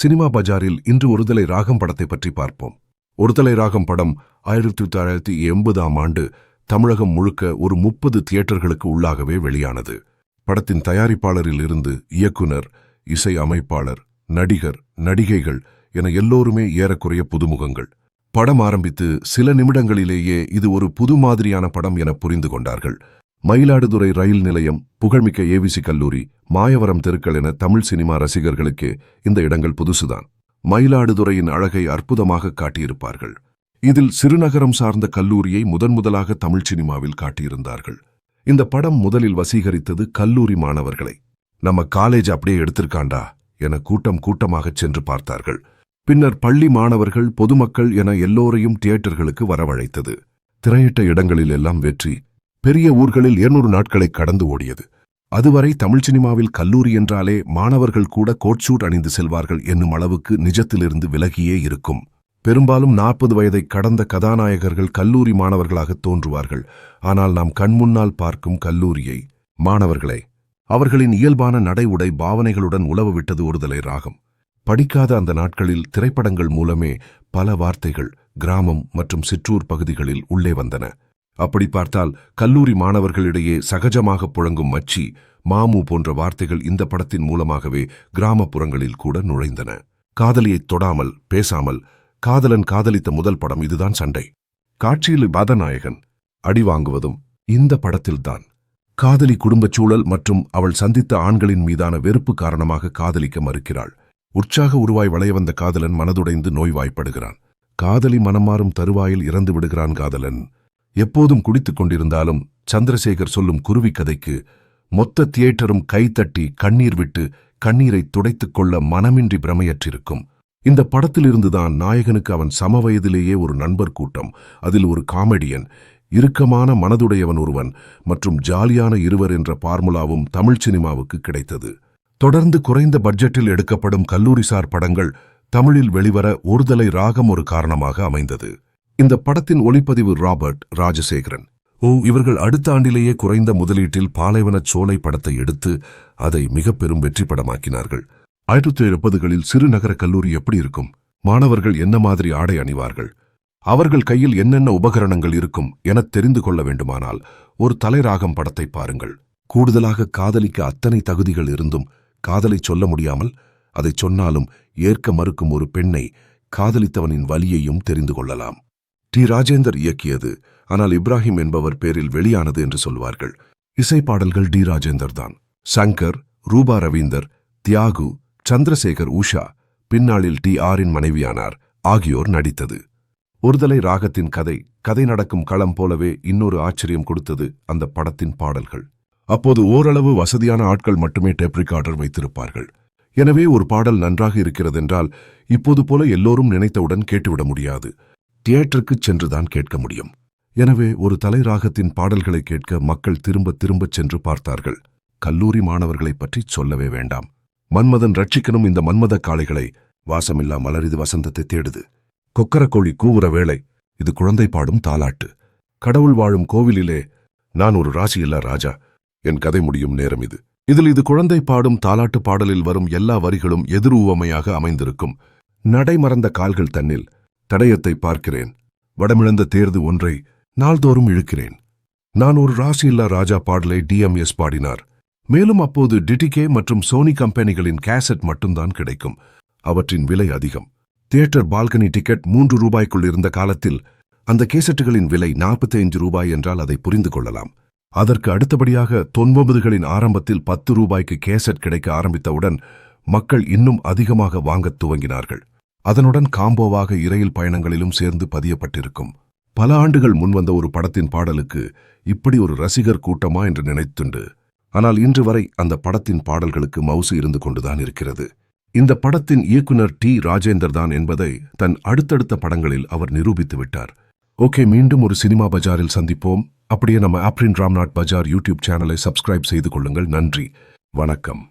Cinema பஜாரில் இன்று ஒருதலை ராகம் படத்தை பற்றி பார்ப்போம். ஒருதலை ராகம் படம் ஆயிரத்தி தொள்ளாயிரத்தி எண்பதாம் ஆண்டு தமிழகம் முழுக்க ஒரு முப்பது தியேட்டர்களுக்கு உள்ளாகவே வெளியானது. படத்தின் தயாரிப்பாளரில் இருந்து இயக்குனர் இசை அமைப்பாளர் நடிகர் நடிகைகள் என எல்லோருமே ஏறக்குறைய புதுமுகங்கள். படம் ஆரம்பித்து சில நிமிடங்களிலேயே இது ஒரு புது மாதிரியான படம் என புரிந்து கொண்டார்கள். மயிலாடுதுறை ரயில் நிலையம் புகழ்மிக்க ஏவிசி கல்லூரி மாயவரம் தெருக்கள் என தமிழ் சினிமா ரசிகர்களுக்கு இந்த இடங்கள் புதுசுதான். மயிலாடுதுறையின் அழகை அற்புதமாக காட்டியிருப்பார்கள். இதில் சிறுநகரம் சார்ந்த கல்லூரியை முதன்முதலாக தமிழ் சினிமாவில் காட்டியிருந்தார்கள். இந்த படம் முதலில் வசீகரித்தது கல்லூரி மாணவர்களை. நம்ம காலேஜ் அப்படியே எடுத்திருக்காண்டா என கூட்டம் கூட்டமாகச் சென்று பார்த்தார்கள். பின்னர் பள்ளி மாணவர்கள் பொதுமக்கள் என எல்லோரையும் தியேட்டர்களுக்கு வரவழைத்தது. திரையிட்ட இடங்களில் எல்லாம் வெற்றி பெரிய ஊர்களில் 200 நாட்களை கடந்து ஓடியது. அதுவரை தமிழ் சினிமாவில் கல்லூரி என்றாலே மாணவர்கள் கூட கோட் சூட் அணிந்து செல்வார்கள் என்னும் அளவுக்கு நிஜத்திலிருந்து விலகியே இருக்கும். பெரும்பாலும் நாற்பது வயதை கடந்த கதாநாயகர்கள் கல்லூரி மாணவர்களாக தோன்றுவார்கள். ஆனால் நாம் கண்முன்னால் பார்க்கும் கல்லூரியை மாணவர்களே அவர்களின் இயல்பான நடை உடை பாவனைகளுடன் உழவு விட்டது ஒருதலை ராகம். படிக்காத அந்த நாட்களில் திரைப்படங்கள் மூலமே பல வார்த்தைகள் கிராமம் மற்றும் சிற்றூர் பகுதிகளில் உள்ளே வந்தன. அப்படி பார்த்தால் கல்லூரி மாணவர்களிடையே சகஜமாக புழங்கும் மச்சி மாமு போன்ற வார்த்தைகள் இந்த படத்தின் மூலமாகவே கிராமப்புறங்களில் கூட நுழைந்தன. காதலியைத் தொடாமல் பேசாமல் காதலன் காதலித்த முதல் படம் இதுதான் சண்டை. காட்சியில் பாதநாயகன் அடி வாங்குவதும் இந்த படத்தில்தான். காதலி குடும்பச் சூழல் மற்றும் அவள் சந்தித்த ஆண்களின் மீதான வெறுப்பு காரணமாக காதலிக்க மறுக்கிறாள். உற்சாக உருவாய் வளைய வந்த காதலன் மனதுடைந்து நோய்வாய்ப்படுகிறான். காதலி மனமாறும் தருவாயில் இறந்து விடுகிறான் காதலன். எப்போதும் குடித்துக் கொண்டிருந்தாலும் சந்திரசேகர் சொல்லும் குருவி கதைக்கு மொத்த தியேட்டரும் கைத்தட்டி கண்ணீர் விட்டு கண்ணீரை துடைத்துக் கொள்ள மனமின்றி பிரமையற்றிருக்கும். இந்த படத்திலிருந்துதான் நாயகனுக்கு அவன் சமவயதிலேயே ஒரு நண்பர் கூட்டம் அதில் ஒரு காமெடியன் இறுக்கமான மனதுடையவன் ஒருவன் மற்றும் ஜாலியான இருவர் என்ற பார்முலாவும் தமிழ் சினிமாவுக்கு கிடைத்தது. தொடர்ந்து குறைந்த பட்ஜெட்டில் எடுக்கப்படும் கல்லூரிசார் படங்கள் தமிழில் வெளிவர ஒருதலை ராகம் ஒரு காரணமாக அமைந்தது. இந்த படத்தின் ஒளிப்பதிவு ராபர்ட் ராஜசேகரன். ஓ இவர்கள் அடுத்த ஆண்டிலேயே குறைந்த முதலீட்டில் பாலைவனச் சோலை படத்தை எடுத்து அதை மிக பெரும் வெற்றி படமாக்கினார்கள். ஆயிரத்தி எழுபதுகளில் சிறுநகர கல்லூரி எப்படி இருக்கும்? மாணவர்கள் என்ன மாதிரி ஆடை அணிவார்கள்? அவர்கள் கையில் என்னென்ன உபகரணங்கள் இருக்கும் எனத் தெரிந்து கொள்ள வேண்டுமானால் ஒரு தலைராகம் படத்தை பாருங்கள். கூடுதலாக காதலிக்க அத்தனை தகுதிகள் இருந்தும் காதலை சொல்ல முடியாமல் அதைச் சொன்னாலும் ஏற்க மறுக்கும் ஒரு பெண்ணை காதலித்தவனின் வலியையும் தெரிந்து கொள்ளலாம். டி. ராஜேந்தர் இயக்கியது. ஆனால் இப்ராஹிம் என்பவர் பேரில் வெளியானது என்று சொல்வார்கள். இசைப்பாடல்கள் டி. ராஜேந்தர் தான். சங்கர் ரூபா ரவீந்தர் தியாகு சந்திரசேகர் உஷா பின்னாளில் டி. ஆரின் மனைவியானார் ஆகியோர் நடித்தது. ஒருதலை ராகத்தின் கதை கதை நடக்கும் களம் போலவே இன்னொரு ஆச்சரியம் கொடுத்தது அந்த படத்தின் பாடல்கள். அப்போது ஓரளவு வசதியான ஆட்கள் மட்டுமே டேப் ரெக்கார்டர் வைத்திருப்பார்கள். எனவே ஒரு பாடல் நன்றாக இருக்கிறதென்றால் இப்போது போல எல்லோரும் நினைத்தவுடன் கேட்டுவிட முடியாது. தியேட்டருக்கு சென்றுதான் கேட்க முடியும். எனவே ஒரு தலைராகத்தின் பாடல்களை கேட்க மக்கள் திரும்ப திரும்பச் சென்று பார்த்தார்கள். கல்லூரி மாணவர்களைப் பற்றி சொல்லவே வேண்டாம். மன்மதன் ரட்சிக்கணும் இந்த மன்மத காளைகளை. வாசமில்லா மலரிது வசந்தத்தை தேடுது. கொக்கரக்கோழி கூவுற வேளை. இது குழந்தை பாடும் தாலாட்டு. கடவுள் வாழும் கோவிலிலே நான் ஒரு ராசியில்லா ராஜா. என் கதை முடியும் நேரம் இது. இதில் இது குழந்தை பாடும் தாலாட்டு பாடலில் வரும் எல்லா வரிகளும் எதிர் உவமையாக அமைந்திருக்கும் நடைமறந்த கால்கள் தன்னில். தடயத்தை பார்க்கிறேன். வடமிழந்த தேர்து ஒன்றை நாள்தோறும் இழுக்கிறேன். நான் ஒரு ராசியில்லா ராஜா பாடலை டிஎம்எஸ் பாடினார். மேலும் அப்போது டிடிகே மற்றும் சோனி கம்பெனிகளின் கேசட் மட்டும்தான் கிடைக்கும். அவற்றின் விலை அதிகம். தியேட்டர் பால்கனி டிக்கெட் மூன்று ரூபாய்க்குள் இருந்த காலத்தில் அந்த கேசட்டுகளின் விலை 45 ரூபாய் என்றால் அதை புரிந்து கொள்ளலாம். அதற்கு அடுத்தபடியாக தொன்பதுகளின் ஆரம்பத்தில் பத்து ரூபாய்க்கு கேசட் கிடைக்க ஆரம்பித்தவுடன் மக்கள் இன்னும் அதிகமாக வாங்கத் துவங்கினார்கள். அதனுடன் காம்போவாக இரயில் பயணங்களிலும் சேர்ந்து பதியப்பட்டிருக்கும். பல ஆண்டுகள் முன்வந்த ஒரு படத்தின் பாடலுக்கு இப்படி ஒரு ரசிகர் கூட்டமா என்று நினைத்துண்டு. ஆனால் இன்று வரை அந்த படத்தின் பாடல்களுக்கு மவுசு இருந்து கொண்டுதான் இருக்கிறது. இந்த படத்தின் இயக்குனர் டி. ராஜேந்தர் தான் என்பதை தன் அடுத்தடுத்த படங்களில் அவர் நிரூபித்து விட்டார். ஓகே மீண்டும் ஒரு சினிமா பஜாரில் சந்திப்போம். அப்படியே நம்ம ஆப்ரின் ராம்நாத் பஜார் யூடியூப் சேனலை சப்ஸ்கிரைப் செய்து கொள்ளுங்கள். நன்றி. வணக்கம்.